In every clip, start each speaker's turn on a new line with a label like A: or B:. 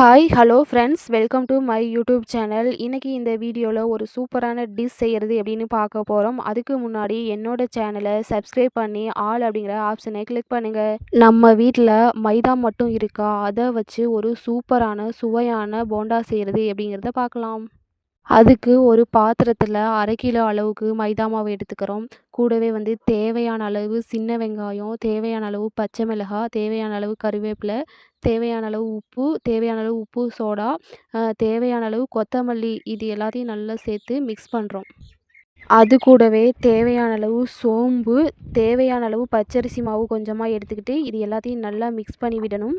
A: Hi hello friends welcome to my YouTube channel இன்றைக்கி இந்த வீடியோவில் ஒரு சூப்பரான டிஷ் செய்கிறது எப்படின்னு பார்க்க போகிறோம் அதுக்கு முன்னாடி என்னோட சேனலை சப்ஸ்கிரைப் பண்ணி ஆல் அப்படிங்கிற ஆப்ஷனை கிளிக் பண்ணுங்கள் நம்ம வீட்டில் மைதா மட்டும் இருக்கா? அதை வச்சு ஒரு சூப்பரான சுவையான போண்டா செய்கிறது எப்படிங்கிறத பார்க்கலாம். அதுக்கு ஒரு பாத்திரத்தில் அரை கிலோ அளவுக்கு மைதா மாவு எடுத்துக்கிறோம். கூடவே வந்து தேவையான அளவு சின்ன வெங்காயம் தேவையான அளவு பச்சை மிளகாய் தேவையான அளவு கருவேப்பிலை தேவையான அளவு உப்பு தேவையான அளவு உப்பு சோடா தேவையான அளவு கொத்தமல்லி இது எல்லாத்தையும் நல்லா சேர்த்து மிக்ஸ் பண்ணுறோம் அது கூடவே தேவையான அளவு சோம்பு தேவையான அளவு பச்சரிசி மாவு கொஞ்சமாக எடுத்துக்கிட்டு இது எல்லாத்தையும் நல்லா மிக்ஸ் பண்ணி விடணும்.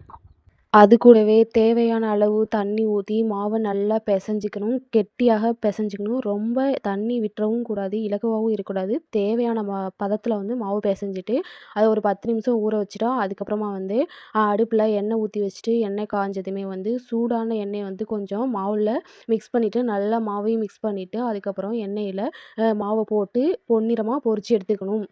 A: அது கூடவே தேவையான அளவு தண்ணி ஊற்றி மாவை நல்லா பிசஞ்சிக்கணும். கெட்டியாக பிசஞ்சிக்கணும். ரொம்ப தண்ணி விட்டுறவும் கூடாது. இலகுவாகவும் இருக்கக்கூடாது. தேவையான மா பதத்தில் வந்து மாவு பிசஞ்சிட்டு அதை ஒரு பத்து நிமிஷம் ஊற வச்சுட்டா அதுக்கப்புறமா வந்து அடுப்பில் எண்ணெய் ஊற்றி வச்சுட்டு எண்ணெய் காய்ஞ்சதுமே வந்து சூடான எண்ணெய் வந்து கொஞ்சம் மாவில் மிக்ஸ் பண்ணிவிட்டு நல்லா மாவையும் மிக்ஸ் பண்ணிவிட்டு அதுக்கப்புறம் எண்ணெயில் மாவை போட்டு பொன்னிறமாக பொரித்து எடுத்துக்கணும்.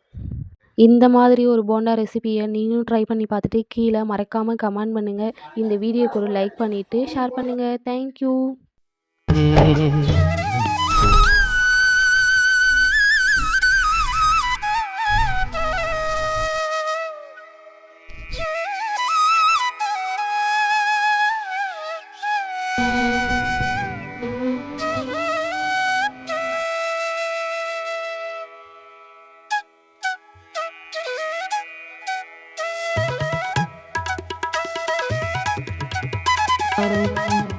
A: இந்த மாதிரி ஒரு போண்டா ரெசிபியை நீங்களும் ட்ரை பண்ணி பார்த்துட்டு கீழே மறக்காமல் கமெண்ட் பண்ணுங்கள் இந்த வீடியோக்கு ஒரு லைக் பண்ணிவிட்டு ஷேர் பண்ணுங்கள் தேங்க்யூ
B: Música